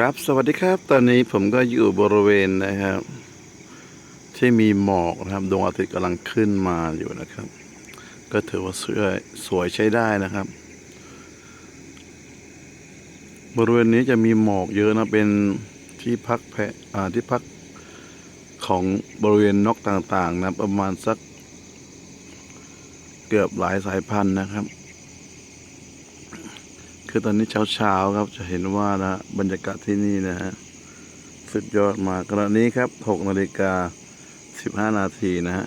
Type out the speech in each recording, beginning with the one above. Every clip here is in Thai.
ครับ สวัสดีครับ ตอนนี้ผมก็อยู่บริเวณนะครับ ที่มีหมอกนะครับดวงอาทิตย์กำลังขึ้นมาอยู่นะครับ ก็ถือว่าสวยสวยใช้ได้นะครับ บริเวณนี้จะมีหมอกเยอะนะเป็นที่พักแพะอ่ที่พักของบริเวณนกต่างๆนะประมาณสักเกือบหลายสายพันธุ์นะครับ คือตอนนี้เช้าๆครับจะเห็นว่านะบรรยากาศที่นี่นะฮะสุดยอดมากขณะนี้ครับ6นาฬิกา15นาทีนะฮะ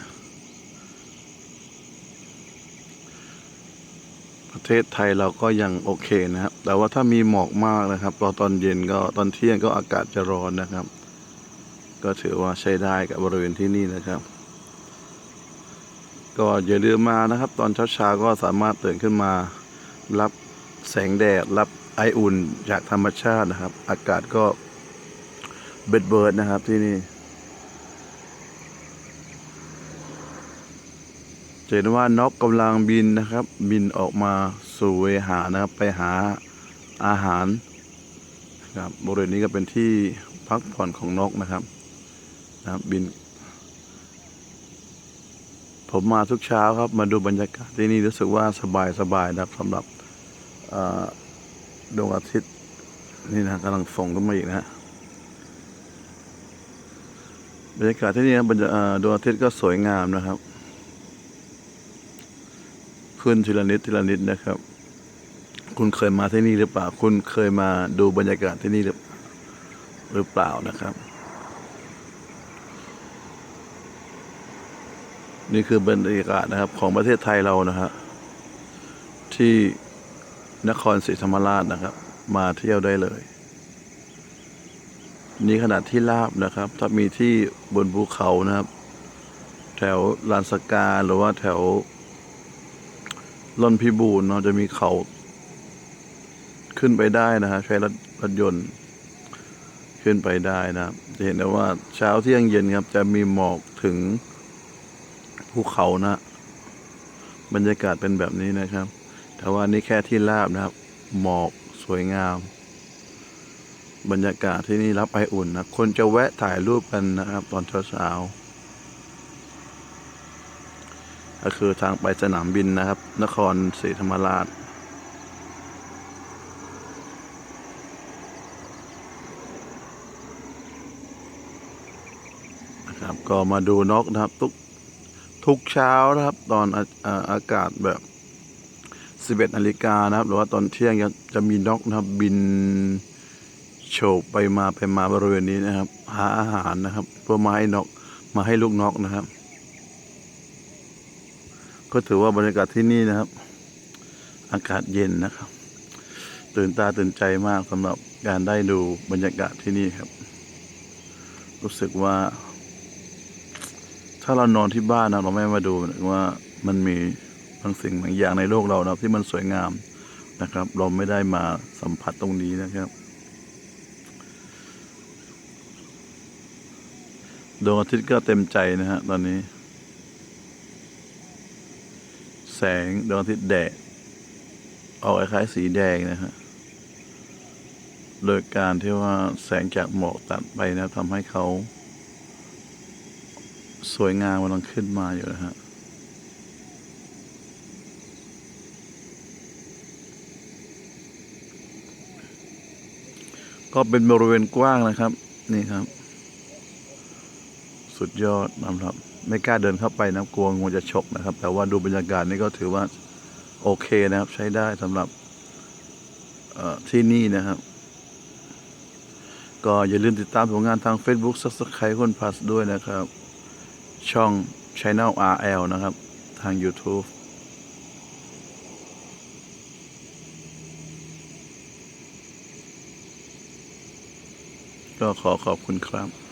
ประเทศไทยเราก็ยังโอเคนะครับ แต่ว่าถ้ามีหมอกมากนะครับตอนตอนเย็นก็ตอนเที่ยงก็อากาศจะร้อนนะครับ ก็ถือว่าใช้ได้กับบริเวณที่นี่นะครับ ก็อย่าลืมมานะครับ ตอนเช้าๆก็สามารถตื่นขึ้นมารับ แสงแดดรับไออุ่นจากธรรมชาตินะครับ อากาศก็เบิดเบิดนะครับที่นี่จะเห็นว่านกกำลังบินนะครับ บินออกมาสู่เวหานะครับ ไปหาอาหารครับบริเวณนี้ก็เป็นที่พักผ่อนของนกนะครับนะครับบิน ผมมาทุกเช้าครับมาดูบรรยากาศที่นี่รู้สึกว่าสบายสบายนะครับสำหรับ ดวงอาทิตย์นี่นะกำลังส่งขึ้นมาอีกนะฮะบรรยากาศที่นี่นะบรรยาดวงอาทิตย์ก็สวยงามนะครับ ขึ้นทีละนิดทีละนิดนะครับ คุณเคยมาที่นี่หรือเปล่า คุณเคยมาดูบรรยากาศที่นี่หรือหรือเปล่านะครับ นี่คือบรรยากาศนะครับ ของประเทศไทยเรานะฮะที่ นครศรีธรรมราชนะครับ มาเที่ยวได้เลย นี่ขนาดที่ลาบนะครับ ถ้ามีที่บนภูเขานะครับ แถวลานสกาหรือว่าแถวลอนพิบูลเนาะจะมีเขา ขึ้นไปได้นะครับใช้รถรถยนต์ ขึ้นไปได้นะครับจะเห็นได้ว่าเช้าเที่ยงเย็นครับ จะมีหมอกถึงภูเขานะ บรรยากาศเป็นแบบนี้นะครับ แต่ว่านี่แค่ที่ราบนะครับ หมอกสวยงาม บรรยากาศที่นี่รับไออุ่นนะ คนจะแวะถ่ายรูปกันนะครับ ตอนเช้าๆก็คือทางไปสนามบินนะครับ นครศรีธรรมราชนะครับก็มาดูนกนะครับ ทุกทุกเช้านะครับ ตอนอาอากาศแบบ 11นาฬิกานะครับ หรือว่าตอนเที่ยงจะจะมีนกนะครับบินโฉบไปมาไปมาบริเวณนี้นะครับ หาอาหารนะครับ เพื่อมาให้นกมาให้ลูกนกนะครับ ก็ถือว่าบรรยากาศที่นี่นะครับ อากาศเย็นนะครับ ตื่นตาตื่นใจมากสำหรับการได้ดูบรรยากาศที่นี่ครับ รู้สึกว่า ถ้าเรานอนที่บ้านนะเราไม่มาดูว่ามันมีางสิ่งบางอย่างในโลกเรานะครับที่มันสวยงามนะครับ เราไม่ได้มาสัมผัสตรงนี้นะครับดวงอาทิตย์ก็เต็มใจนะฮะตอนนี้ แสงดวงอาทิตย์แดดออกคล้ายๆสีแดงนะฮะโดยการที่ว่าแสงจากหมอกตัดไปนะทำให้เขา สวยงามกำลังขึ้นมาอยู่นะฮะ ก็เป็นบริเวณกว้างนะครับ นี่ครับ สุดยอดนะครับ ไม่กล้าเดินเข้าไปนะกลัวงูจะฉกนะครับ แต่ว่าดูบรรยากาศนี่ก็ถือว่าโอเคนะครับ ใช้ได้สำหรับที่นี่นะครับ ก็อย่าลืมติดตามผลงานทาง Facebook Subscribe คนพัสด้วยนะครับ ช่อง Channel RL นะครับ ทาง YouTube ก็ขอขอบคุณครับ